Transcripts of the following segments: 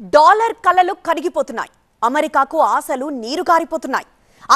Dollar కలలు కరిగిపోతున్నాయి. అమెరికాకు ఆశలు నీరుగారిపోతున్నాయి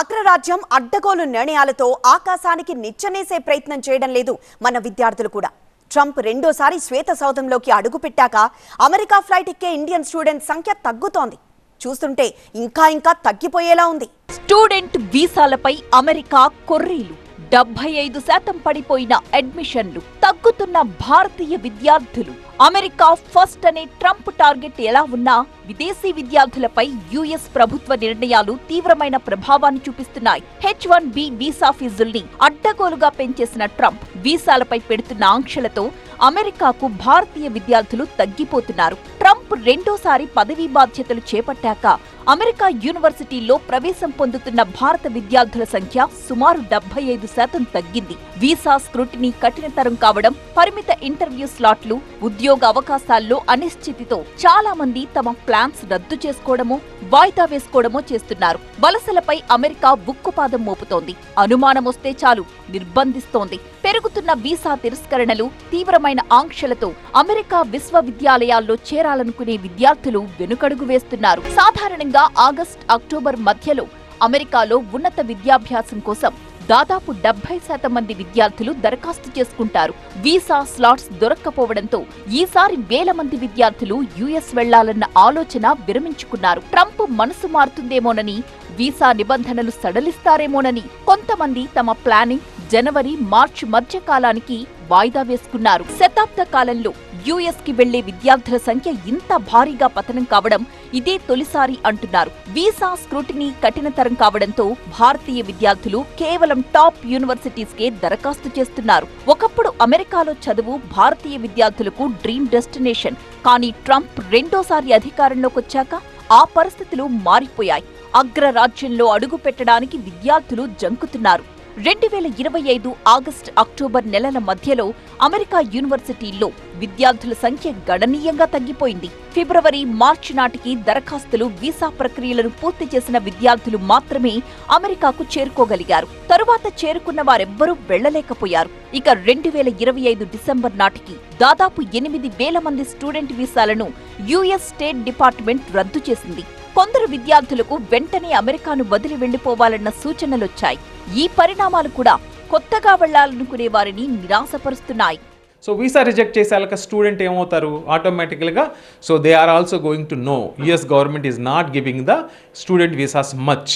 అగ్రరాజ్యం అడ్డగోలు నిర్ణయాలతో ఆకాశానికి నిచ్చెనేసే ప్రయత్నం చేయడం లేదు మన విద్యార్థులు కూడా. ట్రంప్ రెండోసారి శ్వేత సౌధంలోకి అడుగుపెట్టాక అమెరికా ఫ్లైట్ ఎక్కే ఇండియన్ స్టూడెంట్ సంఖ్య తగ్గుతోంది. చూస్తుంటే ఇంకా ఇంకా తగ్గిపోయేలా ఉంది. స్టూడెంట్ వీసాలపై అమెరికా కొర్రీలు. డెబ్బై ఐదు శాతం పడిపోయిన అడ్మిషన్లు తగ్గుతున్న భారతీయ విద్యార్థులు. అమెరికా ఫస్ట్ అనే ట్రంప్ టార్గెట్ ఎలా ఉన్నా విదేశీ విద్యార్థులపై యుఎస్ ప్రభుత్వ నిర్ణయాలు తీవ్రమైన ప్రభావాన్ని చూపిస్తున్నాయి. హెచ్ వన్ బి వీసా ఫీజుల్ని అడ్డగోలుగా పెంచేసిన ట్రంప్ వీసాలపై పెడుతున్న ఆంక్షలతో అమెరికాకు భారతీయ విద్యార్థులు తగ్గిపోతున్నారు. ట్రంప్ రెండోసారి పదవీ బాధ్యతలు చేపట్టాక అమెరికా యూనివర్సిటీల్లో ప్రవేశం పొందుతున్న భారత విద్యార్థుల సంఖ్య సుమారు డెబ్బై ఐదు శాతం తగ్గింది. వీసా స్క్రూటినీ కఠినతరం కావడం పరిమిత ఇంటర్వ్యూ స్లాట్లు ఉద్యోగ అవకాశాల్లో అనిశ్చితితో చాలా మంది తమ ప్లాన్స్ రద్దు చేసుకోవడమో వాయిదా వేసుకోవడమో చేస్తున్నారు. వలసలపై అమెరికా ఉక్కుపాదం మోపుతోంది. అనుమానం వస్తే చాలు నిర్బంధిస్తోంది. పెరుగుతున్న వీసా తిరస్కరణలు తీవ్రమైన ఆంక్షలతో అమెరికా విశ్వవిద్యాలయాల్లో చేరాలనుకునే విద్యార్థులు వెనుకడుగు వేస్తున్నారు. సాధారణంగా ఆగస్ట్ అక్టోబర్ మధ్యలో అమెరికాలో ఉన్నత విద్యాభ్యాసం కోసం దాదాపు డెబ్బై శాతం మంది విద్యార్థులు దరఖాస్తు చేసుకుంటారు. వీసా స్లాట్స్ దొరక్కపోవడంతో ఈసారి వేల మంది విద్యార్థులు యుఎస్ వెళ్ళాలన్న ఆలోచన విరమించుకున్నారు. ట్రంప్ మనసు మారుతుందేమోనని వీసా నిబంధనలు సడలిస్తారేమోనని కొంతమంది తమ ప్లానింగ్ జనవరి మార్చి మధ్య కాలానికి వాయిదా వేసుకున్నారు. శతాబ్ద కాలంలో యుఎస్కి వెళ్ళే విద్యార్థుల సంఖ్య ఇంత భారీగా పతనం కావడం ఇదే తొలిసారి అంటున్నారు. వీసా స్క్రూటినీ కఠినతరం కావడంతో భారతీయ విద్యార్థులు కేవలం టాప్ యూనివర్సిటీస్ కే దరఖాస్తు చేస్తున్నారు. ఒకప్పుడు అమెరికాలో చదువు భారతీయ విద్యార్థులకు డ్రీమ్ డెస్టినేషన్. కానీ ట్రంప్ రెండోసారి అధికారంలోకి వచ్చాక ఆ పరిస్థితులు మారిపోయాయి. అగ్రరాజ్యంలో అడుగు పెట్టడానికి విద్యార్థులు జంకుతున్నారు. రెండు వేల ఇరవై ఐదు ఆగస్టు అక్టోబర్ నెలల మధ్యలో అమెరికా యూనివర్సిటీల్లో విద్యార్థుల సంఖ్య గణనీయంగా తగ్గిపోయింది. ఫిబ్రవరి మార్చి నాటికి దరఖాస్తులు వీసా ప్రక్రియలను పూర్తి చేసిన విద్యార్థులు మాత్రమే అమెరికాకు చేరుకోగలిగారు. తరువాత చేరుకున్న వారెవ్వరూ వెళ్ళలేకపోయారు ఇక రెండు వేల ఇరవై ఐదు డిసెంబర్ నాటికి దాదాపు ఎనిమిది వేల మంది స్టూడెంట్ వీసాలను యుఎస్ స్టేట్ డిపార్ట్మెంట్ రద్దు చేసింది. కొందరు విద్యార్థులకు వెంటనే అమెరికాను వదిలి వెళ్ళిపోవాలన్న సూచనలొచ్చాయి. ఈ పరిణామాలు కూడా కొత్తగా వెళ్ళాలనుకునే వారిని నిరాశపరుస్తున్నాయి. సో వీసా రిజెక్ట్ చేసేలాక స్టూడెంట్ ఏమవుతారు? ఆటోమేటికల్గా so they are also going to no US government is not giving the student visas much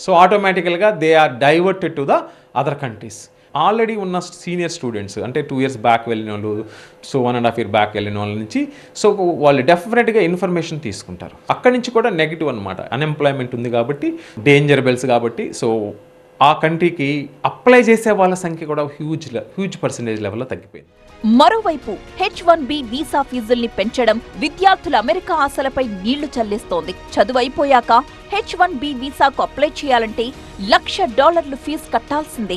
so ఆటోమేటికల్గా they are diverted to the other countries already ఉన్న సీనియర్ స్టూడెంట్స్ అంటే two years back వెళ్ళిన వాళ్ళు so one and half year back వెళ్ళిన వాళ్ళ నుంచి so వాళ్ళు డెఫినెట్గా information తీసుకుంటారు. అక్కడి నుంచి కూడా నెగిటివ్ అనమాట అన్ఎంప్లాయ్మెంట్ ఉంది కాబట్టి డేంజర్ బెల్స్ కాబట్టి సో ఆ కంట్రీకి అప్లై చేసే వాళ్ళ సంఖ్య కూడా హ్యూజ్ హ్యూజ్ పర్సంటేజ్ లెవెల్లో తగ్గిపోయింది. మరోవైపు హెచ్ వన్ బి వీసా ఫీజుల్ని పెంచడం విద్యార్థుల అమెరికా ఆశలపై నీళ్ళు చల్లేస్తోంది. చదువు అయిపోయాక హెచ్ వన్ బి వీసాకు అప్లై చేయాలంటే లక్ష డాలర్లు ఫీజు కట్టాల్సిందే.